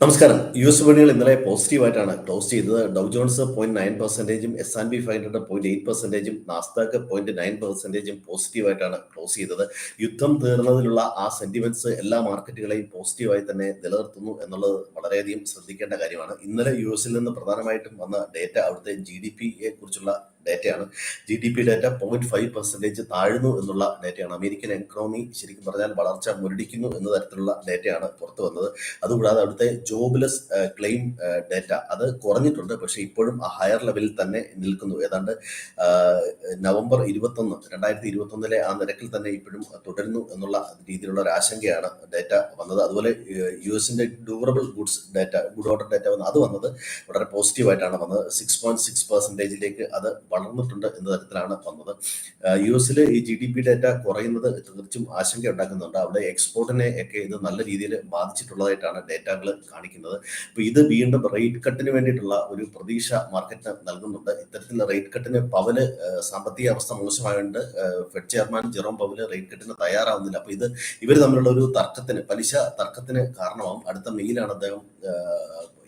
നമസ്കാരം. U S വിപണികൾ ഇന്നലെ പോസിറ്റീവായിട്ടാണ് ക്ലോസ് ചെയ്തത്. Dow Jones point nine പെർസെന്റേജും S and P five hundred point eight പെർസെന്റേജും Nasdaq point nine പെർസെന്റേജും പോസിറ്റീവായിട്ടാണ് ക്ലോസ് ചെയ്തത്. യുദ്ധം തീർന്നതിലുള്ള ആ സെന്റിമെന്റ്സ് എല്ലാ മാർക്കറ്റുകളെയും പോസിറ്റീവായി തന്നെ നിലനിർത്തുന്നു എന്നുള്ളത് വളരെയധികം ശ്രദ്ധിക്കേണ്ട കാര്യമാണ്. ഇന്നലെ യു എസിൽ നിന്ന് പ്രധാനമായിട്ടും വന്ന ഡേറ്റ അവിടുത്തെ ജി ഡി പിയെ കുറിച്ചുള്ള ഡേറ്റയാണ്. G D P data point five percentage താഴ്ന്നു എന്നുള്ള ഡേറ്റയാണ്. അമേരിക്കൻ എക്കണോമി ശരിക്കും പറഞ്ഞാൽ വളർച്ച മുരടിക്കുന്നു എന്ന തരത്തിലുള്ള ഡേറ്റയാണ് പുറത്തു വന്നത്. അതുകൂടാതെ അവിടുത്തെ ജോബ്ലെസ് ക്ലെയിം ഡേറ്റ അത് കുറഞ്ഞിട്ടുണ്ട്. പക്ഷേ ഇപ്പോഴും ആ ഹയർ ലെവലിൽ തന്നെ നിൽക്കുന്നു. ഏതാണ്ട് നവംബർ ഇരുപത്തൊന്ന് രണ്ടായിരത്തി ഇരുപത്തൊന്നിലെ ആ നിരക്കിൽ തന്നെ ഇപ്പോഴും തുടരുന്നു എന്നുള്ള രീതിയിലുള്ള ഒരു ആശങ്കയാണ് ഡേറ്റ വന്നത്. അതുപോലെ യു എസിന്റെ durable goods data good order data വന്നത് അത് വന്നത് വളരെ പോസിറ്റീവായിട്ടാണ് വന്നത്. സിക്സ് പോയിന്റ് സിക്സ് പെർസെന്റേജിലേക്ക് അത് വളർന്നിട്ടുണ്ട് എന്ന തരത്തിലാണ് വന്നത്. യു എസിൽ ഈ ജി ഡി പി ഡേറ്റ കുറയുന്നത് തീർച്ചും ആശങ്ക ഉണ്ടാക്കുന്നുണ്ട്. അവിടെ എക്സ്പോർട്ടിനെ ഒക്കെ ഇത് നല്ല രീതിയിൽ ബാധിച്ചിട്ടുള്ളതായിട്ടാണ് ഡേറ്റകൾ കാണിക്കുന്നത്. അപ്പൊ ഇത് വീണ്ടും റേറ്റ് കട്ടിന് വേണ്ടിയിട്ടുള്ള ഒരു പ്രതീക്ഷ മാർക്കറ്റിന് നൽകുന്നുണ്ട്. ഇത്തരത്തിലുള്ള റേറ്റ് കട്ടിന് പവൽ സാമ്പത്തിക അവസ്ഥ മോശമായതുകൊണ്ട് Fed chairman Jerome Powell rate കട്ടിന് തയ്യാറാവുന്നില്ല. അപ്പൊ ഇത് ഇവർ തമ്മിലുള്ള ഒരു തർക്കത്തിന് പലിശ തർക്കത്തിന് കാരണമാവും. അടുത്ത മെയിലാണ് അദ്ദേഹം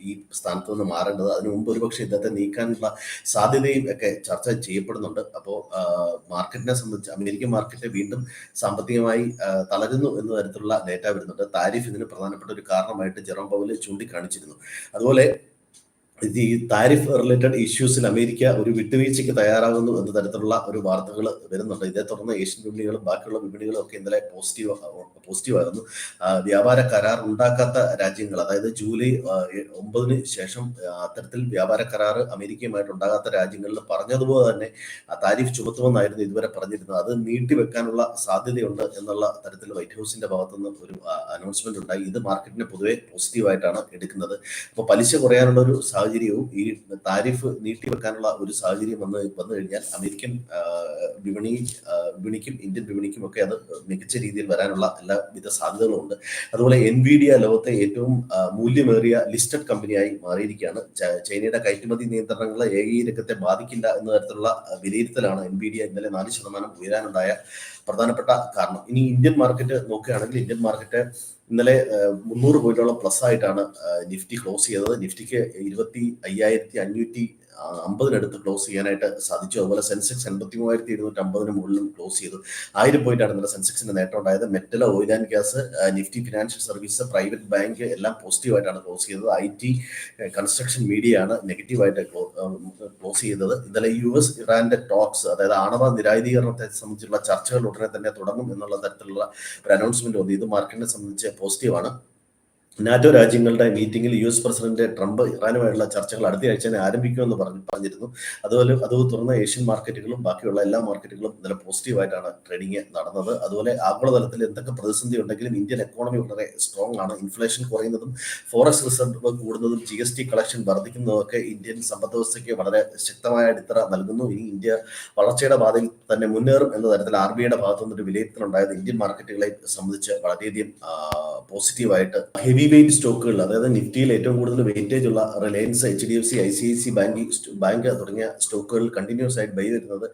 ഈ സ്ഥാനത്ത് നിന്ന് മാറേണ്ടത്. അതിനു മുമ്പ് ഒരുപക്ഷെ ഇദ്ദേഹത്തെ നീക്കാനുള്ള സാധ്യതയും ഒക്കെ ചർച്ച ചെയ്യപ്പെടുന്നുണ്ട്. അപ്പോൾ മാർക്കറ്റിനെ സംബന്ധിച്ച് അമേരിക്കൻ മാർക്കറ്റ് വീണ്ടും സാമ്പത്തികമായി തളരുന്നു എന്ന തരത്തിലുള്ള ഡേറ്റ വരുന്നുണ്ട്. താരിഫ് ഇതിന് പ്രധാനപ്പെട്ട ഒരു കാരണമായിട്ട് ജെറോം പവൽ ചൂണ്ടിക്കാണിച്ചിരുന്നു. അതുപോലെ ഈ താരിഫ് റിലേറ്റഡ് ഇഷ്യൂസിൽ അമേരിക്ക ഒരു വിട്ടുവീഴ്ചയ്ക്ക് തയ്യാറാകുന്നു എന്ന തരത്തിലുള്ള ഒരു വാർത്തകൾ വരുന്നുണ്ട്. ഇതേ തുടർന്ന് ഏഷ്യൻ വിപണികളും ബാക്കിയുള്ള വിപണികളും ഒക്കെ ഇന്നലെ പോസിറ്റീവ് പോസിറ്റീവ് ആയിരുന്നു. വ്യാപാര കരാർ ഉണ്ടാക്കാത്ത രാജ്യങ്ങൾ അതായത് ജൂലൈ ഒമ്പതിന് ശേഷം അത്തരത്തിൽ വ്യാപാര കരാർ അമേരിക്കയുമായിട്ട് ഉണ്ടാകാത്ത രാജ്യങ്ങളിൽ പറഞ്ഞതുപോലെ തന്നെ താരിഫ് ചുമത്തുമെന്നായിരുന്നു ഇതുവരെ പറഞ്ഞിരുന്നത്. അത് നീട്ടിവെക്കാനുള്ള സാധ്യതയുണ്ട് എന്നുള്ള തരത്തിൽ വൈറ്റ് ഹൗസിന്റെ ഭാഗത്തുനിന്ന് ഒരു അനൗൺസ്മെന്റ് ഉണ്ടായി. ഇത് മാർക്കറ്റിനെ പൊതുവെ പോസിറ്റീവായിട്ടാണ് എടുക്കുന്നത്. അപ്പോൾ പലിശ കുറയാനുള്ള ഒരു സാഹചര്യവും ഈ താരിഫ് നീട്ടിവെക്കാനുള്ള ഒരു സാഹചര്യം വന്ന് വന്നു കഴിഞ്ഞാൽ അമേരിക്കൻ വിപണി വിപണിക്കും ഇന്ത്യൻ വിപണിക്കും ഒക്കെ അത് മികച്ച രീതിയിൽ വരാനുള്ള എല്ലാവിധ സാധ്യതകളും ഉണ്ട്. അതുപോലെ എൻവിഡിയ ലോകത്തെ ഏറ്റവും മൂല്യമേറിയ ലിസ്റ്റഡ് കമ്പനിയായി മാറിയിരിക്കുകയാണ്. ചൈനയുടെ കയറ്റുമതി നിയന്ത്രണങ്ങൾ ഏകീ രംഗത്തെ ബാധിക്കില്ല എന്ന തരത്തിലുള്ള വിലയിരുത്തലാണ് എൻവിഡിയ ഇന്നലെ നാല് ശതമാനം ഉയരാനുണ്ടായ പ്രധാനപ്പെട്ട കാരണം. ഇനി ഇന്ത്യൻ മാർക്കറ്റ് നോക്കുകയാണെങ്കിൽ ഇന്ത്യൻ മാർക്കറ്റ് ഇന്നലെ മുന്നൂറ് പോയിന്റോളം പ്ലസ് ആയിട്ടാണ് നിഫ്റ്റി ക്ലോസ് ചെയ്തത്. നിഫ്റ്റിക്ക് ഇരുപത്തി അയ്യായിരത്തി അഞ്ഞൂറ്റി അമ്പതിനടുത്ത് ക്ലോസ് ചെയ്യാനായിട്ട് സാധിച്ചു. അതുപോലെ സെൻസെക്സ് എൺപത്തി മൂവായിരത്തി ഇരുന്നൂറ്റി അമ്പതിന് മുകളിലും ക്ലോസ് ചെയ്തു. ആയിരം പോയിട്ടാണ് ഇന്നലെ സെൻസെക്സിന്റെ നേട്ടം ഉണ്ടായത് metal oil and gas Nifty financial service private bank എല്ലാം പോസിറ്റീവായിട്ടാണ് ക്ലോസ് ചെയ്തത്. ഐ ടി കൺസ്ട്രക്ഷൻ മീഡിയ ആണ് നെഗറ്റീവായിട്ട് ക്ലോസ് ചെയ്തത്. ഇന്നലെ യു എസ് ഇറാന്റെ ടോക്സ് അതായത് ആണവ നിരായുധീകരണത്തെ സംബന്ധിച്ചുള്ള ചർച്ചകൾ ഉടനെ തന്നെ തുടങ്ങും എന്നുള്ള തരത്തിലുള്ള ഒരു അനൗൺസ്മെന്റ് വന്നു. ഇത് മാർക്കറ്റിനെ സംബന്ധിച്ച് പോസിറ്റീവാണ് നാറ്റോ രാജ്യങ്ങളുടെ മീറ്റിംഗിൽ യു എസ് പ്രസിഡന്റ് ട്രംപ് ഇറാനുമായുള്ള ചർച്ചകൾ അടുത്ത ആഴ്ച തന്നെ ആരംഭിക്കുമെന്ന് പറഞ്ഞു പറഞ്ഞിരുന്നു. അതുപോലെ അത് തുറന്ന ഏഷ്യൻ മാർക്കറ്റുകളും ബാക്കിയുള്ള എല്ലാ മാർക്കറ്റുകളും ഇന്നലെ പോസിറ്റീവായിട്ടാണ് ട്രേഡിംഗ് നടന്നത്. അതുപോലെ ആഗോളതലത്തിൽ എന്തൊക്കെ പ്രതിസന്ധി ഉണ്ടെങ്കിലും ഇന്ത്യൻ എക്കോണമി വളരെ സ്ട്രോങ് ആണ്. ഇൻഫ്ലേഷൻ കുറയുന്നതും ഫോറസ്റ്റ് റിസർവ് കൂടുന്നതും ജി എസ് ടി കളക്ഷൻ വർദ്ധിക്കുന്നതും ഒക്കെ ഇന്ത്യൻ സമ്പദ് വ്യവസ്ഥയ്ക്ക് വളരെ ശക്തമായ അടിത്തറ നൽകുന്നു. ഇനി ഇന്ത്യ വളർച്ചയുടെ പാതയിൽ തന്നെ മുന്നേറും എന്ന തരത്തിൽ ആർ ബി ഐയുടെ ഭാഗത്തു നിന്നൊരു വിലയിരുത്തലുണ്ടായത് ഇന്ത്യൻ മാർക്കറ്റുകളെ സംബന്ധിച്ച് വളരെയധികം പോസിറ്റീവായിട്ട് ഹെവി വെയിറ്റ് സ്റ്റോക്കുകൾ അതായത് നിഫ്റ്റിയിൽ ഏറ്റവും കൂടുതൽ വെയിറ്റേജ് ഉള്ള Reliance H D F C I C I C bank bank തുടങ്ങിയ സ്റ്റോക്കുകൾ കണ്ടിന്യൂസ് ആയിട്ട് ബൈ വരുന്നത്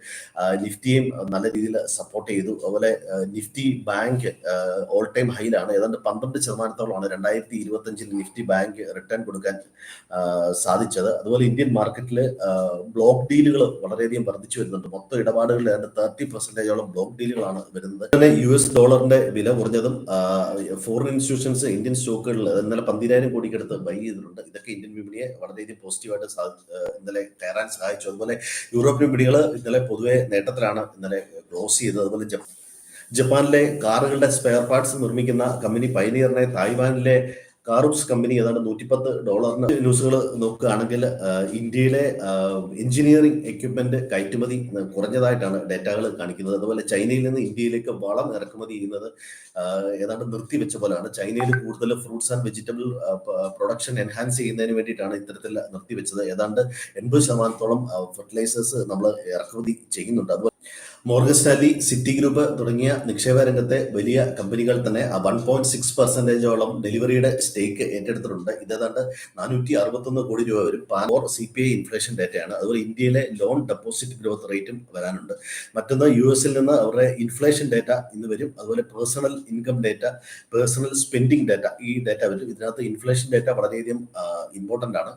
നിഫ്റ്റിയും നല്ല രീതിയിൽ സപ്പോർട്ട് ചെയ്തു. അതുപോലെ നിഫ്റ്റി ബാങ്ക് ഓൾ ടൈം ഹൈയിലാണ് ഏതാണ്ട് പന്ത്രണ്ട് ശതമാനത്തോളമാണ് രണ്ടായിരത്തി ഇരുപത്തി അഞ്ചിൽ നിഫ്റ്റി ബാങ്ക് റിട്ടേൺ കൊടുക്കാൻ സാധിച്ചത്. അതുപോലെ ഇന്ത്യൻ മാർക്കറ്റിൽ ബ്ലോക്ക് ഡീലുകൾ വളരെയധികം വർദ്ധിച്ചു വരുന്നുണ്ട്. മൊത്തം ഇടപാടുകളിൽ ഏതാണ്ട് തേർട്ടി പെർസെന്റേജോളം ബ്ലോക്ക് ഡീലുകളാണ് വരുന്നത്. തന്നെ യു എസ് ഡോളറിന്റെ വില കുറഞ്ഞതും ഫോറിൻ ഇൻസ്റ്റിറ്റ്യൂഷൻസ് ഇന്ത്യൻ സ്റ്റോക്കുകളിൽ ഇന്നലെ പന്തിരായിരം കോടിക്കടുത്ത് ബൈ ചെയ്തിട്ടുണ്ട്. ഇതൊക്കെ ഇന്ത്യൻ വിപണിയെ വളരെയധികം പോസിറ്റീവായിട്ട് ഇന്നലെ കയറാൻ സഹായിച്ചു. അതുപോലെ യൂറോപ്യൻ വിപണികൾ ഇന്നലെ പൊതുവെ നേട്ടത്തിലാണ് ഇന്നലെ ക്ലോസ് ചെയ്തത്. അതുപോലെ ജപ്പ- ജപ്പാനിലെ കാറുകളുടെ സ്പെയർ പാർട്സ് നിർമ്മിക്കുന്ന കമ്പനി പൈനിയറിനെ തായ്വാനിലെ കാറുപ്സ് കമ്പനി ഏതാണ്ട് നൂറ്റിപ്പത്ത് ഡോളറിന് ന്യൂസുകൾ നോക്കുകയാണെങ്കിൽ ഇന്ത്യയിലെ എഞ്ചിനീയറിംഗ് എക്യുപ്മെന്റ് കയറ്റുമതി കുറഞ്ഞതായിട്ടാണ് ഡേറ്റകൾ കാണിക്കുന്നത്. അതുപോലെ ചൈനയിൽ നിന്ന് ഇന്ത്യയിലേക്ക് വളം ഇറക്കുമതി ചെയ്യുന്നത് ഏതാണ്ട് നിർത്തിവെച്ച പോലെയാണ്. ചൈനയിൽ കൂടുതൽ fruits and vegetable production enhance ചെയ്യുന്നതിന് വേണ്ടിയിട്ടാണ് ഇത്തരത്തിൽ നിർത്തിവെച്ചത്. ഏതാണ്ട് എൺപത് ശതമാനത്തോളം ഫെർട്ടിലൈസേഴ്സ് നമ്മൾ ഇറക്കുമതി ചെയ്യുന്നുണ്ട്. അതുപോലെ മോർഗൻ സ്റ്റാലി സിറ്റി ഗ്രൂപ്പ് തുടങ്ങിയ നിക്ഷേപ രംഗത്തെ വലിയ കമ്പനികൾ തന്നെ വൺ പോയിന്റ് സിക്സ് പെർസെന്റേജോളം ഡെലിവറിയുടെ സ്റ്റേക്ക് ഏറ്റെടുത്തിട്ടുണ്ട്. ഇതേതാണ്ട് നാനൂറ്റി അറുപത്തൊന്ന് കോടി രൂപ വരും. പാനോർ സി പി ഐ ഇൻഫ്ലേഷൻ ഡേറ്റയാണ്. അതുപോലെ ഇന്ത്യയിലെ ലോൺ ഡെപ്പോസിറ്റ് ഗ്രോത്ത് റേറ്റും വരാനുണ്ട്. മറ്റൊന്ന് യു എസിൽ നിന്ന് അവരുടെ ഇൻഫ്ലേഷൻ ഡേറ്റ ഇന്ന് വരും. അതുപോലെ personal income data personal spending data ഈ ഡേറ്റ വരും. ഇതിനകത്ത് ഇൻഫ്ലേഷൻ ഡേറ്റ വളരെയധികം ഇമ്പോർട്ടന്റ് ആണ്.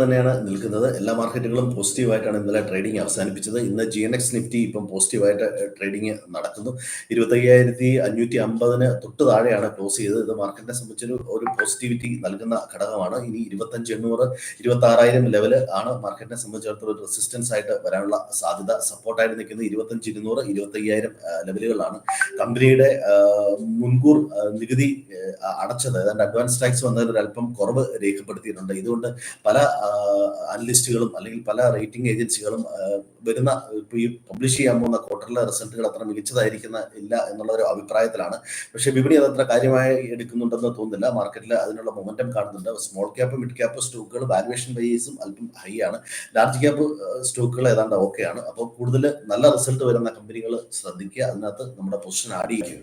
തന്നെയാണ് നിൽക്കുന്നത്. എല്ലാ മാർക്കറ്റുകളും പോസിറ്റീവായിട്ടാണ് ഇന്നലെ ട്രേഡിംഗ് അവസാനിപ്പിച്ചത്. ഇന്ന് ജി എൻ എക്സ് നിഫ്റ്റി ഇപ്പം പോസിറ്റീവായിട്ട് ട്രേഡിംഗ് നടക്കുന്നു. ഇരുപത്തയ്യായിരത്തി അഞ്ഞൂറ്റി അമ്പതിന് തൊട്ട് താഴെയാണ് ക്ലോസ് ചെയ്തത്. ഇത് മാർക്കറ്റിനെ സംബന്ധിച്ചൊരു ഒരു പോസിറ്റിവിറ്റി നൽകുന്ന ഘടകമാണ്. ഇനി ഇരുപത്തഞ്ച് എണ്ണൂറ് ഇരുപത്തി ആറായിരം ലെവൽ ആണ് മാർക്കറ്റിനെ സംബന്ധിച്ചിടത്തോളം ഒരു റെസിസ്റ്റൻസ് ആയിട്ട് വരാനുള്ള സാധ്യത. സപ്പോർട്ടായിട്ട് നിൽക്കുന്നത് ഇരുപത്തഞ്ച് ഇരുന്നൂറ് ഇരുപത്തയ്യായിരം ലെവലുകളാണ് കമ്പനിയുടെ മുൻകൂർ നികുതി അടച്ചത് ഏതാണ്ട് അഡ്വാൻസ് ടാക്സ് വന്നതിൽ ഒരു അല്പം കുറവ് രേഖപ്പെടുത്തിയിട്ടുണ്ട്. ഇതുകൊണ്ട് പല അനലിസ്റ്റുകളും അല്ലെങ്കിൽ പല റേറ്റിംഗ് ഏജൻസികളും വരുന്ന ഇപ്പോൾ ഈ പബ്ലിഷ് ചെയ്യാൻ പോകുന്ന ക്വാർട്ടറിലെ റിസൾട്ടുകൾ അത്ര മികച്ചതായിരിക്കുന്ന ഇല്ല എന്നുള്ള ഒരു അഭിപ്രായത്തിലാണ്. പക്ഷേ വിപണി അത് അത്ര കാര്യമായി എടുക്കുന്നുണ്ടെന്ന് തോന്നുന്നില്ല. മാർക്കറ്റിൽ അതിനുള്ള മൊമെന്റം കാണുന്നുണ്ട്. സ്മോൾ ക്യാപ്പ് മിഡ് ക്യാപ്പ് സ്റ്റോക്കുകൾ വാലുവേഷൻ വൈസും അല്പം ഹൈ ആണ്. ലാർജ് ക്യാപ്പ് സ്റ്റോക്കുകൾ ഏതാണ്ട് ആണ്. അപ്പോൾ കൂടുതൽ നല്ല റിസൾട്ട് വരുന്ന കമ്പനികൾ ശ്രദ്ധിക്കുക. അതിനകത്ത് നമ്മുടെ പൊസിഷൻ ആഡ് ചെയ്യുക.